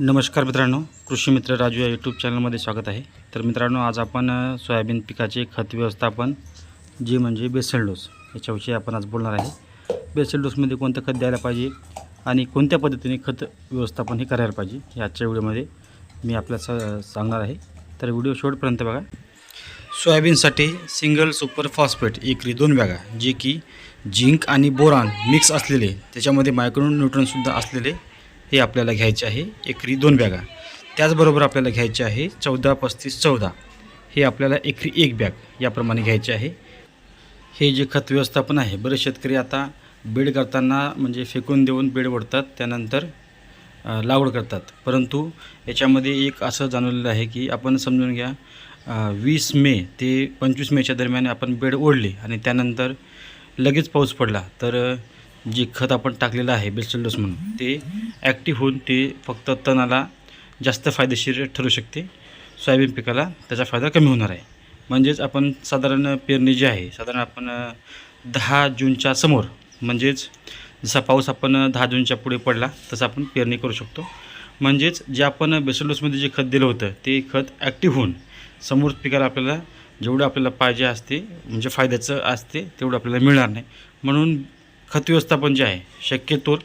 नमस्कार मित्रांनो कृषी मित्र राजू या यूट्यूब चॅनलमध्ये स्वागत आहे. तर मित्रांनो आज आपण सोयाबीन पिकाचे खत व्यवस्थापन जे म्हणजे बेसल डोस याच्याविषयी आपण आज बोलणार आहे. बेसल डोसमध्ये कोणतं खत द्यायला पाहिजे आणि कोणत्या पद्धतीने खत व्यवस्थापन हे करायला पाहिजे हे आजच्या व्हिडिओमध्ये मी आपल्याला स सांगणार आहे. तर व्हिडिओ शेवटपर्यंत बघा. सोयाबीनसाठी सिंगल सुपर फॉस्फेट एकरी दोन बॅगा जे की झिंक आणि बोरान मिक्स असलेले त्याच्यामध्ये मायक्रो न्यूट्रॉनसुद्धा असलेले हे आपल्याला घ्यायचे आहे एकरी दोन बॅगा. त्याचबरोबर आपल्याला घ्यायचे आहे चौदा पस्तीस चौदा. हे आपल्याला एकरी एक बॅग याप्रमाणे घ्यायचे आहे. हे जे खत व्यवस्थापन आहे बरेच शेतकरी आता बेड करताना म्हणजे फेकून देऊन बेड ओढतात त्यानंतर लागवड करतात. परंतु याच्यामध्ये एक असं जाणवलेलं आहे की आपण समजून घ्या वीस मे ते पंचवीस मेच्या दरम्यान आपण बेड ओढले आणि त्यानंतर लगेच पाऊस पडला तर जे खत आपण टाकलेलं आहे बेस्टल डोस म्हणून ते ॲक्टिव्ह होऊन ते फक्त तणाला जास्त फायदेशीर ठरू शकते. सोयाबीन पिकाला त्याचा फायदा कमी होणार आहे. म्हणजेच आपण साधारण पेरणी जी आहे साधारण आपण दहा जूनच्या समोर म्हणजेच जसा पाऊस आपण दहा जूनच्या पुढे पडला तसं आपण पेरणी करू शकतो. म्हणजेच जे आपण बेसलोसमध्ये जे खत दिलं होतं ते खत ॲक्टिव्ह होऊन समोर पिकाला आपल्याला जेवढं आपल्याला पाहिजे असते म्हणजे फायद्याचं असते तेवढं आपल्याला मिळणार नाही. म्हणून खत व्यवस्थापन जे आहे शक्यतो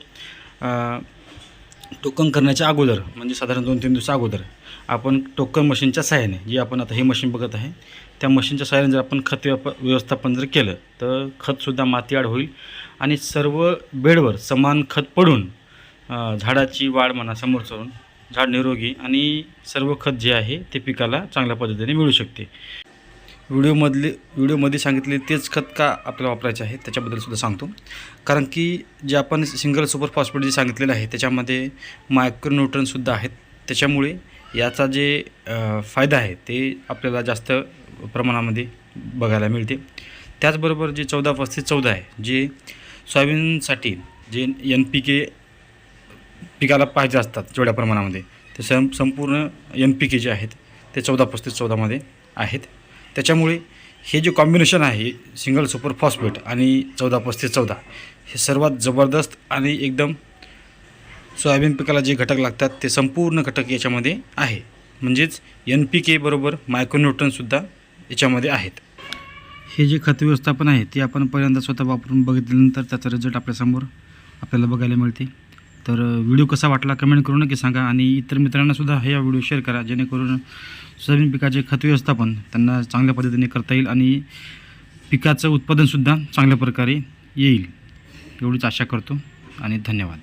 टोकन करण्याच्या अगोदर म्हणजे साधारण दोन तीन दिवसा अगोदर आपण टोकन मशीनच्या सहाय्याने जे आपण आता हे मशीन बघत आहे त्या मशीनच्या सहाय्याने जर आपण खत व्याप व्यवस्थापन जर केलं तर खतसुद्धा मातीआड होईल आणि सर्व बेडवर समान खत पडून झाडाची वाढ म्हणा समोर चढून झाड निरोगी आणि सर्व खत जे आहे ते पिकाला चांगल्या पद्धतीने मिळू शकते. व्हिडिओमधले व्हिडिओमध्ये सांगितले तेच खत का आपल्याला वापरायचे आहे त्याच्याबद्दलसुद्धा सांगतो. कारण की जे आपण सिंगल सुपर फॉस्फेट जे सांगितलेलं आहे त्याच्यामध्ये मायक्रोन्यूट्रनसुद्धा आहेत. त्याच्यामुळे याचा जे फायदा आहे ते आपल्याला जास्त प्रमाणामध्ये बघायला मिळते. त्याचबरोबर जे चौदा पस्तीस चौदा आहे जे सोयाबीनसाठी जे एन पी के पिकाला पाहिजे असतात जेवढ्या प्रमाणामध्ये ते सं संपूर्ण एन पी के जे आहेत ते चौदा पस्तीस चौदामध्ये आहेत. त्याच्यामुळे हे जे कॉम्बिनेशन आहे सिंगल सुपर फॉस्फेट आणि चौदा पस्तीस चौदा हे सर्वात जबरदस्त आणि एकदम सोयाबीन पिकाला जे घटक लागतात ते संपूर्ण घटक याच्यामध्ये आहे. म्हणजेच एन पी के बरोबर मायक्रोन्यूट्रनसुद्धा याच्यामध्ये आहेत. हे जे खत व्यवस्थापन आहे ते आपण पहिल्यांदा स्वतः वापरून बघितल्यानंतर त्याचा रिझल्ट आपल्यासमोर आपल्याला बघायला मिळते. तर व्हिडिओ कसा वाटला कमेंट करून नक्की सांगा आणि इतर मित्रांनासुद्धा हा व्हिडिओ शेअर करा जेणेकरून सोयाबीन पिकाचे खत व्यवस्थापन त्यांना चांगल्या पद्धतीने करता येईल आणि पिकाचं उत्पादनसुद्धा चांगल्या प्रकारे येईल. एवढीच आशा करतो आणि धन्यवाद.